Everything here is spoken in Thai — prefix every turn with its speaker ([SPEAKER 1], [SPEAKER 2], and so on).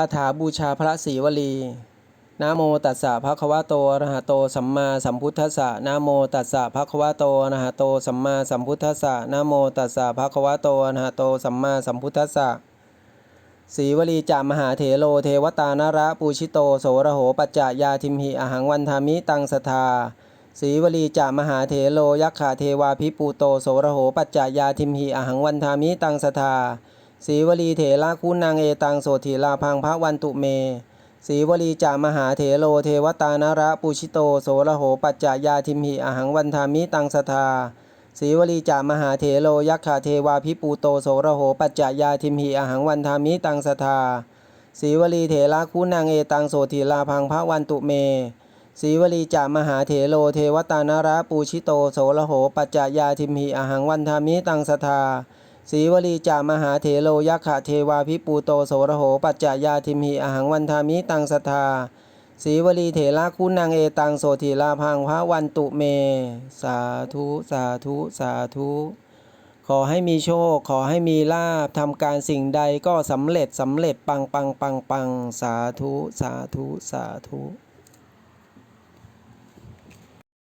[SPEAKER 1] าถาบูชาพระศรีวลีนะโมตัสสะภะคะวะโตอะระหะโตสัมมาสัมพุทธัสสะนะโมตัสสะภะคะวะโตอะระหะโตสัมมาสัมพุทธัสสะนะโมตัสสะภะคะวะโตอะระหะโตสัมมาสัมพุทธัสสะศีวลีจามหาเถโลเทวตานระปูชิโตโสระโหปัจจายาทิมหิอหังวันทามิตังสทาศีวลีจามหาเถโลยักขาเทวาพิปูโตโสระโหปัจจายาทิมหิอหังวันทามิตังสทา รีวลีเถระคุณนางเอตังโสถีลาพังพระวันตุเมศรีวลีจามหาเถโลเทวตานระปุชิโตโสระโหปัจจายาทิมหิอหังวันทามิตังสทาศรีวลีจามหาเถโลยักขาเทวาพิปูโตโสระโหปัจจายาทิมหิอหังวันทามิตังสทาศรีวลีเถระคุณนางเอตังโสถีลาพังพระวันตุเมศรีวลีจามหาเถโลเทวตานระปูชิโตโสระโหปัจจายาทิมหิอหังวันทามิตังสทา รีวลีจามหาเถโลยักขะเทวาพิปูโตโสระโห ปัจจายาทิมหิอหังวันทามิตังสทาศรีวลีเถระคุณนางเอตังโสธีลาพังพระวันตุเม สาธุสาธุสาธุขอให้มีโชค ขอให้มีลาภทำการสิ่งใดก็สำเร็จสำเร็จปังปังปังปังสาธุ สาธุ สาธุ